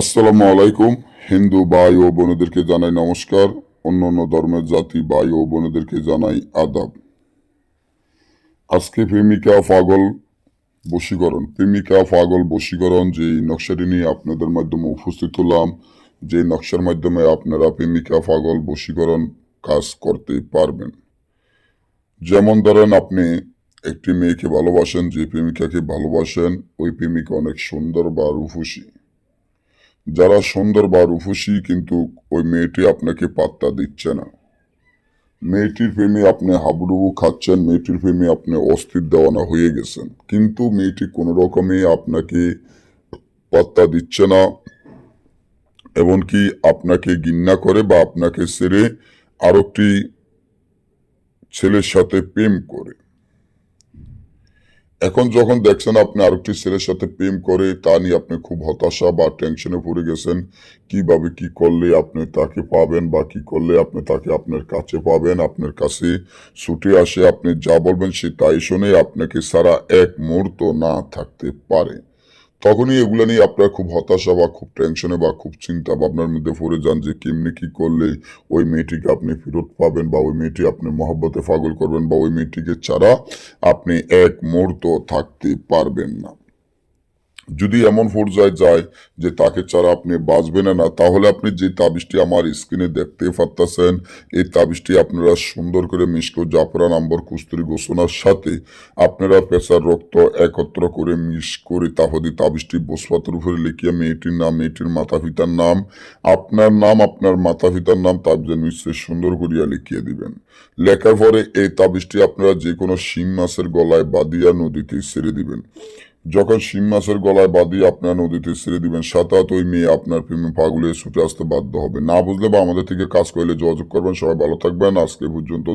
আসসালামু আলাইকুম। হিন্দু ভাই ও বোনেদেরকে জানাই নমস্কার। অন্য অন্য ধর্মের জাতি, ভাই ও বোনেদেরকে জানাই আদাব। আজকে প্রেমিকা পাগল বশীকরণ। প্রেমিকা পাগল বশীকরণ যে নকশাটি নিয়ে আপনাদের মাধ্যমে উপস্থিত হলাম যে নকশার মাধ্যমে আপনারা প্রেমিকা পাগল বশীকরণ কাজ করতে পারবেন। যেমন ধরেন, আপনি একটি মেয়েকে ভালোবাসেন, যে প্রেমিকাকে ভালোবাসেন, ওই প্রেমিকা অনেক সুন্দর বা রূপসী। যারা সুন্দর বা রূপসী কিন্তু ওই মেয়েটি আপনাকে পাত্তা দিচ্ছে না। মেয়েটির প্রেমে আপনি হাবুডুবু খাচ্ছেন, মেয়েটির প্রেমে আপনি অস্থির দেওয়ানা হয়ে গেছেন। কিন্তু মেয়েটি কোনো রকমে আপনাকে পাত্তা দিচ্ছে না, এমনকি আপনাকে ঘৃণা করে বা আপনাকে ছেড়ে আরেকটি ছেলের সাথে প্রেম করে। এখন যখন দেখছেন আপনি আরেকটি ছেলের সাথে প্রেম করে, তা নিয়ে আপনি খুব হতাশা বা টেনশনে পড়ে গেছেন, কীভাবে কি করলে আপনি তাকে পাবেন বা কি করলে আপনি তাকে আপনার কাছে পাবেন, আপনার কাছে ছুটে আসে, আপনি যা বলবেন সে তাই শুনে আপনাকে সারা এক মুহূর্ত না থাকতে পারে। তখনই এগুলো নিয়ে আপনার খুব হতাশা বা খুব টেনশনে বা খুব চিন্তা ভাবনার মধ্যে পড়ে যান যে কেমনি কি করলে ওই মেয়েটিকে আপনি ফেরত পাবেন বা ওই মেয়েটি আপনি মহব্বতে ফাগল করবেন বা ওই মেয়েটিকে ছাড়া আপনি এক মুহূর্ত থাকতে পারবেন না। যদি এমন পর্যায়ে যায় যে তাকে ছাড়া আপনি বাঁচবেন না, তাহলে আপনি যে তাবিজটি আমার স্ক্রিনে দেখতে পারতেছেন, এই তাবিজটি আপনারা সুন্দর করে মিশকো জাফরান আম্বর কুস্তুরি গোসনার সাথে। আপনারা পেশার রক্ত একত্র করে মিশ করে তাহলে তাবিজটি বসপাতের উপরে লিখিয়ে মেয়েটির নাম, মেয়েটির মাতা পিতার নাম, আপনার নাম, আপনার মাতা পিতার নাম তাবিজের নিচে সুন্দর করিয়া লিখিয়ে দিবেন। লেখার পরে এই তাবিজটি আপনারা যে কোনো শিং মাছের গলায় বাদিয়া নদীতে ছেড়ে দিবেন। যখন শিং মাছের গলায় বাদিয়ে আপনার নদীতে ছেড়ে দিবেন, সাতাত ওই মেয়ে আপনার প্রেমে পাগলে ছুটে আসতে বাধ্য হবে। না বুঝলে বা আমাদের থেকে কাজ করলে যোগাযোগ করবেন। সবাই ভালো থাকবেন। আজকে পর্যন্ত